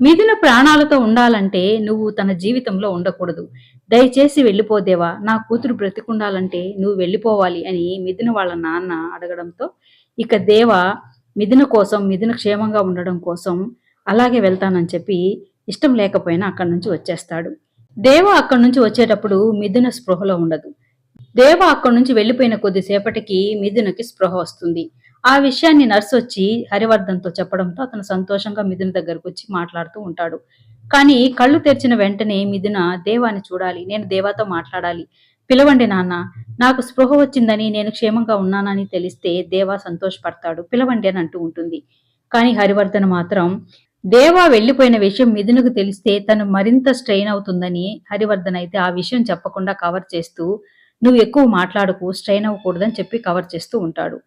మిథున ప్రాణాలతో ఉండాలంటే నువ్వు తన జీవితంలో ఉండకూడదు. దయచేసి వెళ్ళిపోదేవా నా కూతురు బ్రతికుండాలంటే నువ్వు వెళ్ళిపోవాలి అని మిథున వాళ్ళ నాన్న అడగడంతో ఇక దేవ మిథున కోసం మిథున క్షేమంగా ఉండడం కోసం అలాగే వెళ్తానని చెప్పి ఇష్టం లేకపోయినా అక్కడి నుంచి వచ్చేస్తాడు. దేవ అక్కడి నుంచి వచ్చేటప్పుడు మిథున స్పృహలో ఉండదు. దేవ అక్కడి నుంచి వెళ్ళిపోయిన కొద్దిసేపటికి మిథునకి స్పృహ వస్తుంది. ఆ విషయాన్ని నర్సు వచ్చి హరివర్ధన్తో చెప్పడంతో అతను సంతోషంగా మిథున దగ్గరకు వచ్చి మాట్లాడుతూ ఉంటాడు. కానీ కళ్ళు తెరిచిన వెంటనే మిథున దేవాని చూడాలి నేను దేవాతో మాట్లాడాలి. పిలవండి నాన్న నాకు స్పృహ వచ్చిందని నేను క్షేమంగా ఉన్నానని తెలిస్తే దేవా సంతోషపడతాడు పిలవండి అని అంటూ ఉంటుంది. కానీ హరివర్ధన్ మాత్రం దేవా వెళ్ళిపోయిన విషయం మిథునకు తెలిస్తే తను మరింత స్ట్రెయిన్ అవుతుందని హరివర్ధన్ అయితే ఆ విషయం చెప్పకుండా కవర్ చేస్తూ నువ్వు ఎక్కువ మాట్లాడుకు స్ట్రెయిన్ అవ్వకూడదని చెప్పి కవర్ చేస్తూ ఉంటాడు.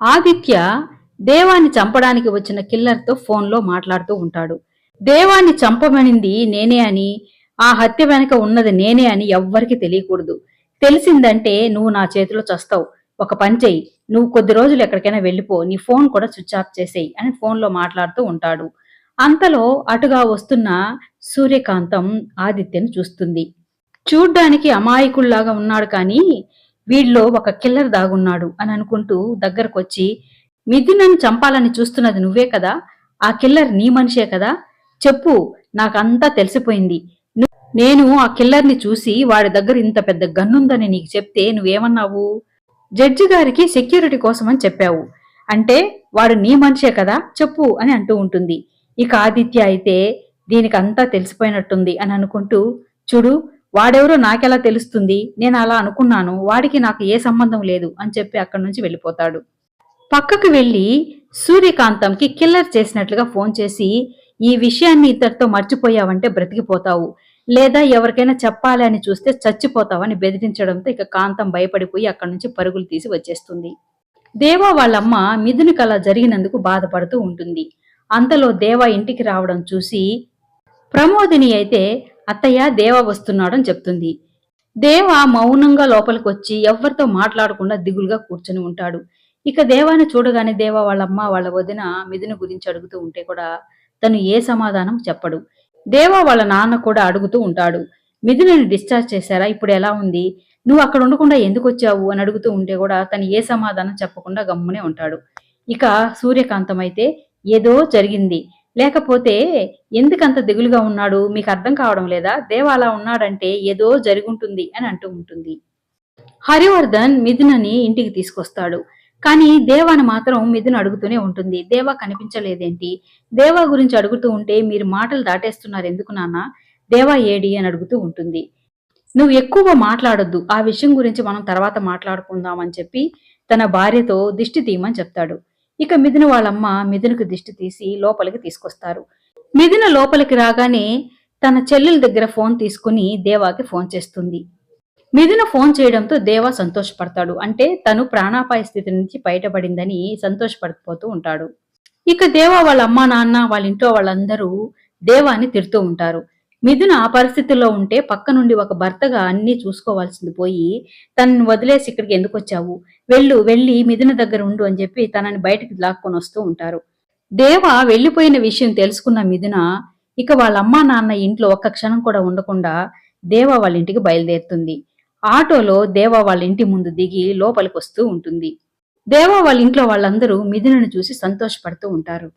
ఆదిత్య దేవాన్ని చంపడానికి వచ్చిన కిల్లర్తో ఫోన్లో మాట్లాడుతూ ఉంటాడు. దేవాన్ని చంపమనింది నేనే అని ఆ హత్య వెనక ఉన్నది నేనే అని ఎవ్వరికి తెలియకూడదు. తెలిసిందంటే నువ్వు నా చేతిలో చస్తావు. ఒక పని చెయ్యి. నువ్వు కొద్ది రోజులు ఎక్కడికైనా వెళ్ళిపో. నీ ఫోన్ కూడా స్విచ్ ఆఫ్ చేసేయి అని ఫోన్లో మాట్లాడుతూ ఉంటాడు. అంతలో అటుగా వస్తున్న సూర్యకాంతం ఆదిత్యను చూస్తుంది. చూడ్డానికి అమాయకుల్లాగా ఉన్నాడు కానీ వీళ్ళలో ఒక కిల్లర్ దాగున్నాడు అని అనుకుంటూ దగ్గరకొచ్చి మిథునను చంపాలని చూస్తున్నది నువ్వే కదా? ఆ కిల్లర్ నీ మనిషే కదా? చెప్పు నాకంతా తెలిసిపోయింది. నేను ఆ కిల్లర్ని చూసి వాడి దగ్గర ఇంత పెద్ద గన్నుందని నీకు చెప్తే నువ్వేమన్నావు? జడ్జి గారికి సెక్యూరిటీ కోసమని చెప్పావు. అంటే వాడు నీ మనిషే కదా? చెప్పు అని అంటూ ఉంటుంది. ఇక ఆదిత్య అయితే దీనికి అంతా తెలిసిపోయినట్టుంది అని అనుకుంటూ చూడు వాడెవరో నాకెలా తెలుస్తుంది? నేను అలా అనుకున్నాను. వాడికి నాకు ఏ సంబంధం లేదు అని చెప్పి అక్కడి నుంచి వెళ్ళిపోతాడు. పక్కకు వెళ్ళి సూర్యకాంతంకి కిల్లర్ చేసినట్లుగా ఫోన్ చేసి ఈ విషయాన్ని ఇద్దరితో మర్చిపోయావంటే బ్రతికిపోతావు. లేదా ఎవరికైనా చెప్పాలి అని చూస్తే చచ్చిపోతావని బెదిరించడంతో ఇక కాంతం భయపడిపోయి అక్కడి నుంచి పరుగులు తీసి వచ్చేస్తుంది. దేవా వాళ్ళమ్మ మిథునికి అలా జరిగినందుకు బాధపడుతూ ఉంటుంది. అంతలో దేవా ఇంటికి రావడం చూసి ప్రమోదిని అయితే అత్తయ్య దేవ వస్తున్నాడని చెప్తుంది. దేవ మౌనంగా లోపలికి వచ్చి ఎవరితో మాట్లాడకుండా దిగులుగా కూర్చొని ఉంటాడు. ఇక దేవాన్ని చూడగానే దేవ వాళ్ళమ్మ వాళ్ళ వదిన మిథుని గురించి అడుగుతూ ఉంటే కూడా తను ఏ సమాధానం చెప్పడు. దేవ వాళ్ళ నాన్న కూడా అడుగుతూ ఉంటాడు. మిథునని డిశ్చార్జ్ చేశారా? ఇప్పుడు ఎలా ఉంది? నువ్వు అక్కడ ఉండకుండా ఎందుకు వచ్చావు? అని అడుగుతూ ఉంటే కూడా తను ఏ సమాధానం చెప్పకుండా గమ్మునే ఉంటాడు. ఇక సూర్యకాంతం అయితే ఏదో జరిగింది. లేకపోతే ఎందుకంత దిగులుగా ఉన్నాడు? మీకు అర్థం కావడం లేదా? దేవ అలా ఉన్నాడంటే ఏదో జరుగుంటుంది అని అంటూ ఉంటుంది. హరివర్ధన్ మిథునని ఇంటికి తీసుకొస్తాడు. కానీ దేవాని మాత్రం మిథున్ అడుగుతూనే ఉంటుంది. దేవా కనిపించలేదేంటి? దేవా గురించి అడుగుతూ ఉంటే మీరు మాటలు దాటేస్తున్నారు ఎందుకు నాన్న? దేవా ఏడి అని అడుగుతూ ఉంటుంది. నువ్వు ఎక్కువ మాట్లాడొద్దు. ఆ విషయం గురించి మనం తర్వాత మాట్లాడుకుందాం అని చెప్పి తన భార్యతో దిష్టి తీయమని చెప్తాడు. ఇక మిథున వాళ్ళమ్మ మిథునకు దిష్టి తీసి లోపలికి తీసుకొస్తారు. మిథున లోపలికి రాగానే తన చెల్లెల దగ్గర ఫోన్ తీసుకుని దేవాకి ఫోన్ చేస్తుంది. మిథున ఫోన్ చేయడంతో దేవా సంతోషపడతాడు. అంటే తను ప్రాణాపాయ స్థితి నుంచి బయటపడిందని సంతోషపడిపోతూ ఉంటాడు. ఇక దేవా వాళ్ళ అమ్మా నాన్న వాళ్ళ ఇంట్లో వాళ్ళందరూ దేవాని తిడుతూ ఉంటారు. మిథున ఆ పరిస్థితుల్లో ఉంటే పక్క నుండి ఒక భర్తగా అన్నీ చూసుకోవాల్సింది పోయి తనని వదిలేసి ఇక్కడికి ఎందుకు వచ్చావు? వెళ్ళు వెళ్ళి మిథున దగ్గర ఉండు అని చెప్పి తనని బయటకు లాక్కొని వస్తూ ఉంటారు. దేవ వెళ్ళిపోయిన విషయం తెలుసుకున్న మిథున ఇక వాళ్ళ అమ్మా నాన్న ఇంట్లో ఒక్క క్షణం కూడా ఉండకుండా దేవ వాళ్ళ ఇంటికి బయలుదేరుతుంది. ఆటోలో దేవ వాళ్ళ ఇంటి ముందు దిగి లోపలికి వస్తూ ఉంటుంది. దేవ వాళ్ళ ఇంట్లో వాళ్ళందరూ మిథునను చూసి సంతోషపడుతూ ఉంటారు.